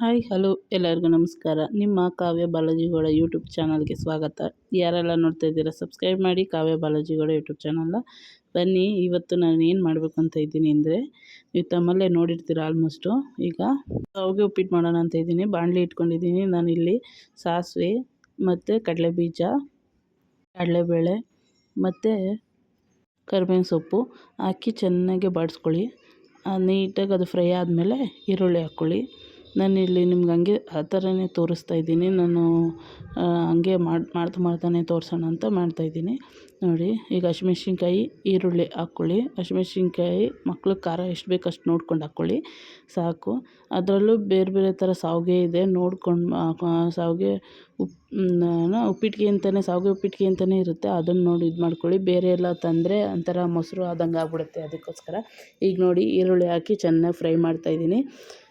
Hi, hello ಎಲ್ಲರಿಗೂ ನಮಸ್ಕಾರ. ನಿಮ್ಮ ಕಾವ್ಯ ಬಾಲಾಜಿಗೌಡ ಯೂಟ್ಯೂಬ್ ಚಾನಲ್ಗೆ ಸ್ವಾಗತ. ಯಾರೆಲ್ಲ ನೋಡ್ತಾ ಇದ್ದೀರಾ, ಸಬ್ಸ್ಕ್ರೈಬ್ ಮಾಡಿ ಕಾವ್ಯ ಬಾಲಾಜಿಗೌಡ ಯೂಟ್ಯೂಬ್ ಚಾನಲ್ನ. ಬನ್ನಿ, ಇವತ್ತು ನಾನು ಏನು ಮಾಡಬೇಕು ಅಂತ ಇದ್ದೀನಿ ಅಂದರೆ, ನೀವು ತಮ್ಮಲ್ಲೇ ನೋಡಿರ್ತೀರ ಆಲ್ಮೋಸ್ಟು ಈಗ ಶಾವಿಗೆ ಉಪ್ಪಿಟ್ಟು ಮಾಡೋಣ ಅಂತ ಇದ್ದೀನಿ. ಬಾಣಲಿ ಇಟ್ಕೊಂಡಿದ್ದೀನಿ. ನಾನು ಇಲ್ಲಿ ಸಾಸಿವೆ ಮತ್ತು ಕಡಲೆ ಬೀಜ, ಕಡಲೆಬೇಳೆ ಮತ್ತು ಕರಿಬೇವಿನ ಸೊಪ್ಪು ಹಾಕಿ ಚೆನ್ನಾಗಿ ಬಾಡಿಸ್ಕೊಳ್ಳಿ. ನೀಟಾಗಿ ಅದು ಫ್ರೈ ಆದಮೇಲೆ ಈರುಳ್ಳಿ ಹಾಕ್ಕೊಳ್ಳಿ. ನಾನಿಲ್ಲಿ ನಿಮ್ಗೆ ಹಂಗೆ ಆ ಥರನೇ ತೋರಿಸ್ತಾ ಇದ್ದೀನಿ. ನಾನು ಹಂಗೆ ಮಾಡಿ, ಮಾಡ್ತಾ ಮಾಡ್ತಾನೆ ತೋರಿಸೋಣ ಅಂತ ಮಾಡ್ತಾ ಇದ್ದೀನಿ. ನೋಡಿ, ಈಗ ಹಸಿಮೆಣ್ಸಿನ್ಕಾಯಿ, ಈರುಳ್ಳಿ ಹಾಕ್ಕೊಳ್ಳಿ. ಹಸಿಮೆಣ್ಸಿನ್ಕಾಯಿ ಮಕ್ಳಿಗೆ ಖಾರ ಎಷ್ಟು ಬೇಕು ಅಷ್ಟು ನೋಡ್ಕೊಂಡು ಹಾಕ್ಕೊಳ್ಳಿ. ಸಾಕು. ಅದರಲ್ಲೂ ಬೇರೆ ಬೇರೆ ಥರ ಶಾವ್ಗೆ ಇದೆ. ನೋಡ್ಕೊಂಡು ಶಾವ್ಗೆ ಉಪ್ ಉಪ್ಪಿಟ್ಟಿಗೆ ಅಂತಲೇ ಶಾವ್ಗೆ ಉಪ್ಪಿಟ್ಟಿಗೆ ಅಂತಲೇ ಇರುತ್ತೆ. ಅದನ್ನು ನೋಡಿ ಇದು ಮಾಡ್ಕೊಳ್ಳಿ. ಬೇರೆ ಎಲ್ಲ ತಂದರೆ ಒಂಥರ ಮೊಸರು ಆದಂಗೆ ಆಗ್ಬಿಡುತ್ತೆ ಅದಕ್ಕೋಸ್ಕರ. ಈಗ ನೋಡಿ, ಈರುಳ್ಳಿ ಹಾಕಿ ಚೆನ್ನಾಗಿ ಫ್ರೈ ಮಾಡ್ತಾಯಿದ್ದೀನಿ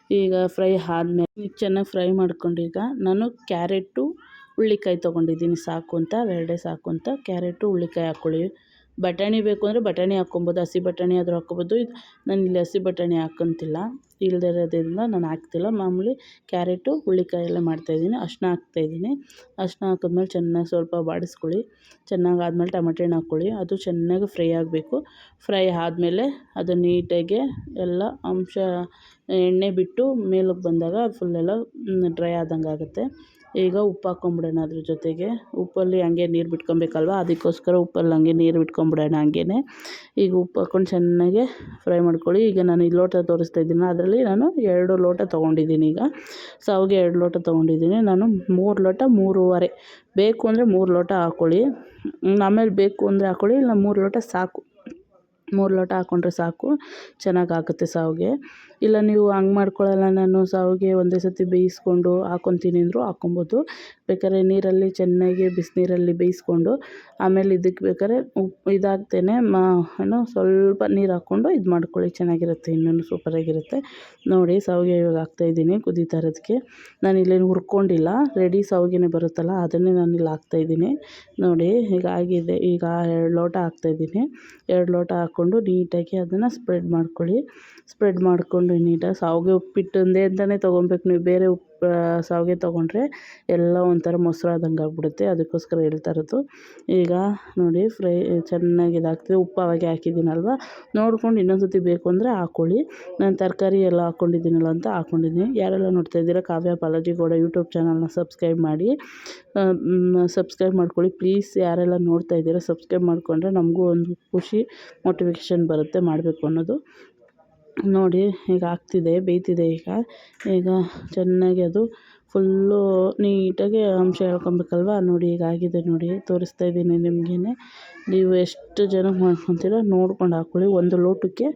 ಈಗ ಫ್ರೈ ಆದ್ಮೇಲೆ ಚೆನ್ನಾಗಿ ಫ್ರೈ ಮಾಡ್ಕೊಂಡು ಈಗ ನಾನು ಕ್ಯಾರೆಟು ಹುರ್ಳಿಕಾಯಿ ತೊಗೊಂಡಿದ್ದೀನಿ. ಸಾಕು ಅಂತ ಅವೆರಡೇ ಸಾಕು ಅಂತ. ಕ್ಯಾರೆಟು ಹುರ್ಳಿಕಾಯಿ ಹಾಕ್ಕೊಳ್ಳಿ ಬಟಾಣಿ ಬೇಕು ಅಂದರೆ ಬಟಾಣಿ ಹಾಕ್ಕೊಬೋದು, ಹಸಿ ಬಟಾಣಿ ಆದರೂ ಹಾಕ್ಕೊಬೋದು. ಇದು ನಾನಿಲ್ಲಿ ಹಸಿ ಬಟಾಣಿ ಹಾಕ್ಕೊಂತಿಲ್ಲ ಇಲ್ಲದೇ ಇರೋದ್ರಿಂದ ನಾನು ಹಾಕ್ತಿಲ್ಲ. ಮಾಮೂಲಿ ಕ್ಯಾರೆಟು ಹುರ್ಳಿಕಾಯಿ ಎಲ್ಲ ಮಾಡ್ತಾಯಿದ್ದೀನಿ ಅರ್ಶಿನ ಹಾಕ್ತಾಯಿದ್ದೀನಿ ಅರಿಶ್ಣ ಹಾಕಿದ್ಮೇಲೆ ಚೆನ್ನಾಗಿ ಸ್ವಲ್ಪ ಬಾಡಿಸ್ಕೊಳ್ಳಿ. ಚೆನ್ನಾಗಿ ಆದಮೇಲೆ ಟಮಾಟೆ ಹಣ್ಣು ಹಾಕ್ಕೊಳ್ಳಿ. ಅದು ಚೆನ್ನಾಗಿ ಫ್ರೈ ಆಗಬೇಕು. ಫ್ರೈ ಆದಮೇಲೆ ಅದು ನೀಟಾಗಿ ಎಲ್ಲ ಅಂಶ ಎಣ್ಣೆ ಬಿಟ್ಟು ಮೇಲಕ್ಕೆ ಬಂದಾಗ ಫುಲ್ ಎಲ್ಲ ಡ್ರೈ ಆದಂಗೆ ಆಗುತ್ತೆ ಈಗ ಉಪ್ಪು ಹಾಕ್ಕೊಂಬಿಡೋಣ ಅದ್ರ ಜೊತೆಗೆ. ಉಪ್ಪಲ್ಲಿ ಹಂಗೆ ನೀರು ಬಿಟ್ಕೊಬೇಕಲ್ವ? ಅದಕ್ಕೋಸ್ಕರ ಉಪ್ಪಲ್ಲಿ ಹಂಗೆ ನೀರು ಬಿಟ್ಕೊಂಬಿಡೋಣ ಹಂಗೇ ಈಗ ಉಪ್ಪು ಹಾಕ್ಕೊಂಡು ಚೆನ್ನಾಗಿ ಫ್ರೈ ಮಾಡ್ಕೊಳ್ಳಿ. ಈಗ ನಾನು ಈ ಲೋಟ ತೋರಿಸ್ತಾ ಇದ್ದೀನಿ ಅದರಲ್ಲಿ ನಾನು ಎರಡು ಲೋಟ ತೊಗೊಂಡಿದ್ದೀನಿ ಈಗ. ಸಾವಿಗೆ ಎರಡು ಲೋಟ ತೊಗೊಂಡಿದ್ದೀನಿ. ನಾನು ಮೂರು ಲೋಟ, ಮೂರುವರೆ. ಬೇಕು ಅಂದರೆ ಮೂರು ಲೋಟ ಹಾಕ್ಕೊಳ್ಳಿ ಆಮೇಲೆ ಬೇಕು ಅಂದರೆ ಹಾಕ್ಕೊಳ್ಳಿ ಇಲ್ಲ ಮೂರು ಲೋಟ ಸಾಕು. ಮೂರು ಲೋಟ ಹಾಕ್ಕೊಂಡ್ರೆ ಸಾಕು ಚೆನ್ನಾಗಿ ಆಗುತ್ತೆ ಶಾವ್ಗೆ ಇಲ್ಲ ನೀವು ಹಂಗೆ ಮಾಡ್ಕೊಳ್ಳಲ್ಲ ನಾನು ಶಾವ್ಗೆ ಒಂದೇ ಸತಿ ಬೇಯಿಸ್ಕೊಂಡು ಹಾಕ್ಕೊತೀನಿ ಅಂದರೂ ಹಾಕ್ಕೊಬೋದು. ಬೇಕಾದ್ರೆ ನೀರಲ್ಲಿ ಚೆನ್ನಾಗಿ ಬಿಸಿನೀರಲ್ಲಿ ಬೇಯಿಸ್ಕೊಂಡು, ಆಮೇಲೆ ಇದಕ್ಕೆ ಬೇಕಾದ್ರೆ ಉಪ್ಪು ಇದಾಗ್ತೇನೆ, ಮಾ, ಏನು ಸ್ವಲ್ಪ ನೀರು ಹಾಕ್ಕೊಂಡು ಇದು ಮಾಡ್ಕೊಳ್ಳಿ, ಚೆನ್ನಾಗಿರುತ್ತೆ ಇನ್ನೂ ಸೂಪರಾಗಿರುತ್ತೆ. ನೋಡಿ ಶಾವ್ಗೆ ಇವಾಗ ಹಾಕ್ತಾಯಿದ್ದೀನಿ ಕುದೀತಾ ಇರೋದಕ್ಕೆ. ನಾನು ಇಲ್ಲೇನು ಹುರ್ಕೊಂಡಿಲ್ಲ ರೆಡಿ ಶಾವ್ಗೆನೇ ಬರುತ್ತಲ್ಲ, ಅದನ್ನೇ ನಾನು ಇಲ್ಲಿ ಹಾಕ್ತಾಯಿದ್ದೀನಿ ನೋಡಿ, ಈಗ ಆಗಿದೆ, ಈಗ ಎರಡು ಲೋಟ ಹಾಕ್ತಾಯಿದ್ದೀನಿ ಎರಡು ಲೋಟ ಹಾಕ್ಕೊಂಡು ನೀಟಾಗಿ ಅದನ್ನು ಸ್ಪ್ರೆಡ್ ಮಾಡ್ಕೊಳ್ಳಿ. ಸ್ಪ್ರೆಡ್ ಮಾಡಿಕೊಂಡು ನೀಟಾಗಿ ಶಾವ್ಗೆ ಉಪ್ಪಿಟ್ಟಂದೇ ಅಂತಲೇ ತೊಗೊಬೇಕು ನೀವು ಬೇರೆ ಉಪ್ಪು ಶಾವ್ಗೆ ತೊಗೊಂಡ್ರೆ ಎಲ್ಲ ಒಂಥರ ಮೊಸರು ಆದಂಗೆ ಆಗ್ಬಿಡುತ್ತೆ. ಅದಕ್ಕೋಸ್ಕರ ಹೇಳ್ತಾ ಇರೋದು. ಈಗ ನೋಡಿ ಫ್ರೈ, ಚೆನ್ನಾಗಿ ಇದಾಗ್ತದೆ. ಉಪ್ಪು ಅವಾಗೆ ಹಾಕಿದ್ದೀನಲ್ವ? ನೋಡ್ಕೊಂಡು ಇನ್ನೊಂದು ಸತಿ ಬೇಕು ಅಂದರೆ ಹಾಕ್ಕೊಳ್ಳಿ ನಾನು ತರಕಾರಿ ಎಲ್ಲ ಹಾಕ್ಕೊಂಡಿದ್ದೀನಲ್ಲ ಅಂತ ಹಾಕ್ಕೊಂಡಿದ್ದೀನಿ ಯಾರೆಲ್ಲ ನೋಡ್ತಾ ಇದ್ದೀರಾ, ಕಾವ್ಯ ಬಾಲಾಜಿ ಗೌಡ ಯೂಟ್ಯೂಬ್ ಚಾನಲ್ನ ಸಬ್ಸ್ಕ್ರೈಬ್ ಮಾಡಿ. ಸಬ್ಸ್ಕ್ರೈಬ್ ಮಾಡ್ಕೊಳ್ಳಿ. ಪ್ಲೀಸ್ ಯಾರೆಲ್ಲ ನೋಡ್ತಾ ಇದ್ದೀರಾ, ಸಬ್ಸ್ಕ್ರೈಬ್ ಮಾಡಿಕೊಂಡ್ರೆ ನಮಗೂ ಒಂದು ಖುಷಿ ಮೋಟಿವೇಶನ್ ಬರುತ್ತೆ ಮಾಡಬೇಕು ಅನ್ನೋದು. ನೋಡಿ, ಈಗ ಆಗ್ತಿದೆ, ಬೇಯ್ತಿದೆ ಈಗ. ಈಗ ಚೆನ್ನಾಗಿ ಅದು ಫುಲ್ಲು ನೀಟಾಗಿ ಅಂಶ ಹೇಳ್ಕೊಬೇಕಲ್ವಾ? ನೋಡಿ, ಈಗ ಆಗಿದೆ ನೋಡಿ, ತೋರಿಸ್ತಾ ಇದ್ದೀನಿ ನಿಮಗೇ ನೀವು ಎಷ್ಟು ಜನಕ್ಕೆ ಮಾಡ್ಕೊತೀರ ನೋಡ್ಕೊಂಡು ಹಾಕ್ಕೊಳ್ಳಿ ಒಂದು ಲೋಟಕ್ಕೆ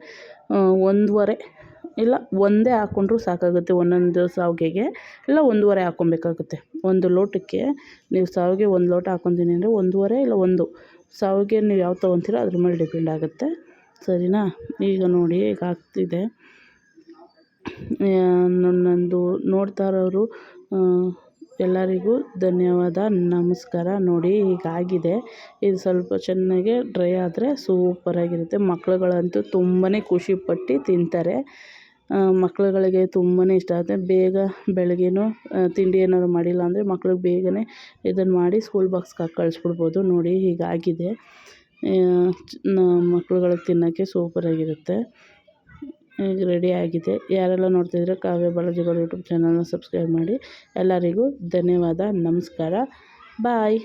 ಒಂದೂವರೆ, ಇಲ್ಲ, ಒಂದೇ ಹಾಕ್ಕೊಂಡ್ರೂ ಸಾಕಾಗುತ್ತೆ. ಒಂದೊಂದು ಶಾವ್ಗೆಗೆ ಇಲ್ಲ, ಒಂದೂವರೆ ಹಾಕ್ಕೊಬೇಕಾಗುತ್ತೆ ಒಂದು ಲೋಟಕ್ಕೆ, ನೀವು ಶಾವ್ಗೆ ಒಂದು ಲೋಟ ಹಾಕ್ಕೊತೀನಿ ಅಂದರೆ ಒಂದೂವರೆ ಇಲ್ಲ ಒಂದು. ಶಾವ್ಗೆ ನೀವು ಯಾವ್ದು ತೊಗೊತೀರೋ ಅದ್ರ ಮೇಲೆ ಡಿಪೆಂಡ್ ಆಗುತ್ತೆ. ಸರಿನಾ? ಈಗ ನೋಡಿ ಈಗ ಆಗ್ತಿದೆ. ನನ್ನದು ನೋಡ್ತಾ ಇರೋರು ಎಲ್ಲರಿಗೂ ಧನ್ಯವಾದ. ನಮಸ್ಕಾರ. ನೋಡಿ ಈಗ ಆಗಿದೆ. ಇದು ಸ್ವಲ್ಪ ಚೆನ್ನಾಗಿ ಡ್ರೈ ಆದರೆ ಸೂಪರಾಗಿರುತ್ತೆ ಮಕ್ಳುಗಳಂತೂ ತುಂಬಾ ಖುಷಿಪಟ್ಟು ತಿಂತಾರೆ. ಮಕ್ಳುಗಳಿಗೆ ತುಂಬಾ ಇಷ್ಟ ಆಗುತ್ತೆ. ಬೇಗ ಬೆಳಗ್ಗೆನು ತಿಂಡಿ ಏನಾದ್ರು ಮಾಡಿಲ್ಲ ಅಂದರೆ ಮಕ್ಳಿಗೆ ಬೇಗನೆ ಇದನ್ನು ಮಾಡಿ ಸ್ಕೂಲ್ ಬಾಕ್ಸ್ಗೆ ಹಾಕಿ ಕಳಿಸ್ಬಿಡ್ಬೋದು. ನೋಡಿ, ಹೀಗಾಗಿದೆ. ಮಕ್ಳುಗಳಿಗೆ ತಿನ್ನೋಕ್ಕೆ ಸೂಪರಾಗಿರುತ್ತೆ ಈಗ ರೆಡಿ ಆಗಿದೆ. ಯಾರೆಲ್ಲ ನೋಡ್ತಿದ್ರೆ ಕಾವ್ಯ ಬಾಲಾಜಿಗಳು ಯೂಟ್ಯೂಬ್ ಚಾನಲ್ನ ಸಬ್ಸ್ಕ್ರೈಬ್ ಮಾಡಿ. ಎಲ್ಲರಿಗೂ ಧನ್ಯವಾದ, ನಮಸ್ಕಾರ. ಬಾಯ್